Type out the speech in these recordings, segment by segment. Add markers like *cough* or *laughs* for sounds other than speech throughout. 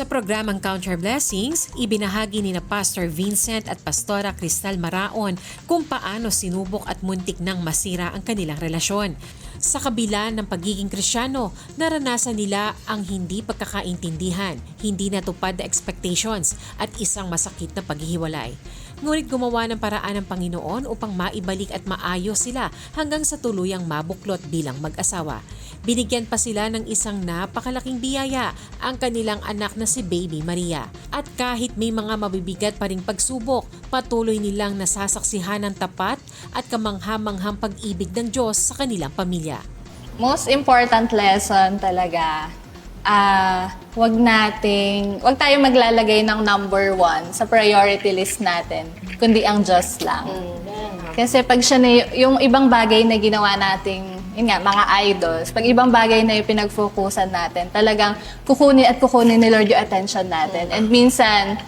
Sa programang Count Your Blessings, ibinahagi ni na Pastor Vincent at Pastora Cristal Maraon kung paano sinubok at muntik nang masira ang kanilang relasyon. Sa kabila ng pagiging krisyano, naranasan nila ang hindi pagkakaintindihan, hindi natupad na expectations at isang masakit na paghihiwalay. Ngunit gumawa ng paraan ng Panginoon upang maibalik at maayos sila hanggang sa tuluyang mabuklot bilang mag-asawa. Binigyan pa sila ng isang napakalaking biyaya, ang kanilang anak na si Baby Maria. At kahit may mga mabibigat pa ring pagsubok, patuloy nilang nasasaksihan ng tapat at kamanghamanghang pag-ibig ng Diyos sa kanilang pamilya. Most important lesson talaga, ah, wag nating, wag tayo maglalagay ng number one sa priority list natin, kundi ang Diyos lang. Kasi pag siya na, y- yung ibang bagay na ginawa nating, yun nga, mga idols, pag ibang bagay na yung pinag-focusan natin, talagang kukunin at kukunin ni Lord yung attention natin. And minsan,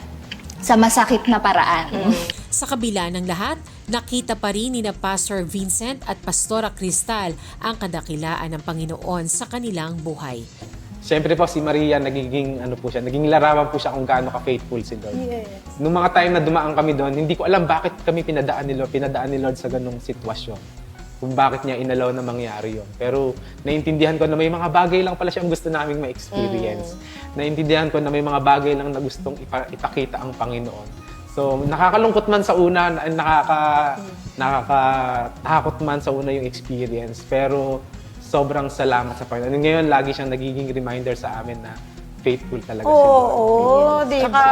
sa masakit na paraan. *laughs* Sa kabila ng lahat, nakita pa rin ni na Pastor Vincent at Pastora Cristal ang kadakilaan ng Panginoon sa kanilang buhay. Siyempre po si Maria nagiging ano po siya, naging larawan po siya kung gaano ka-faithful si Lord. Nung mga time na dumaan kami doon, hindi ko alam bakit kami pinadaan ni Lord, pinadaan ni Lord sa ganung sitwasyon. Kung bakit niya inalaw na mangyari yon. Pero naintindihan ko na may mga bagay lang pala siyang gusto naming ma-experience. Naintindihan ko na may mga bagay lang na gustong ipa- ipakita ang Panginoon. So, nakakalungkot man sa una, na- nakaka, nakakatakot man sa una yung experience, pero sobrang salamat sa Panginoon. Ngayon, lagi siyang nagiging reminder sa amin na faithful talaga si Lord. Oo, di ba?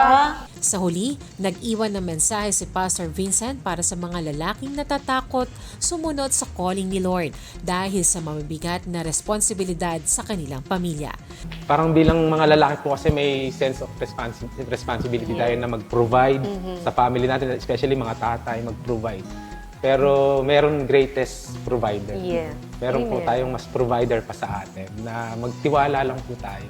Sa huli, nag-iwan ng mensahe si Pastor Vincent para sa mga lalaking natatakot sumunod sa calling ni Lord dahil sa mamabigat na responsibilidad sa kanilang pamilya. Parang bilang mga lalaki po kasi may sense of responsi- responsibility tayo na mag-provide sa family natin, especially mga tatay, mag-provide. Pero meron greatest provider. Yeah. Meron po Amen. tayong mas provider pa sa atin na magtiwala lang po tayo.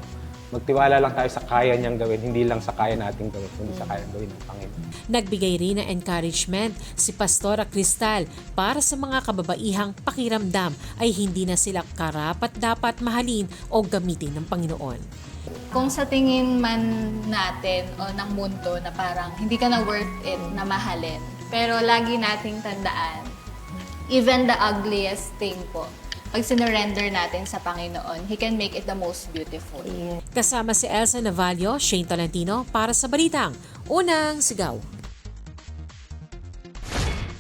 Magtiwala lang tayo sa kaya niyang gawin, hindi lang sa kaya nating gawin, kundi sa kaya gawin ng Panginoon. Nagbigay rin ng encouragement si Pastora Cristal para sa mga kababaihang pakiramdam ay hindi na sila karapat dapat mahalin o gamitin ng Panginoon. Kung sa tingin man natin o ng mundo na parang hindi ka na worth it na mahalin, pero lagi nating tandaan, even the ugliest thing po, pag sinurrender natin sa Panginoon, He can make it the most beautiful. Kasama si Elsa Navalio, Shane Tolentino para sa Balitang Unang Sigaw.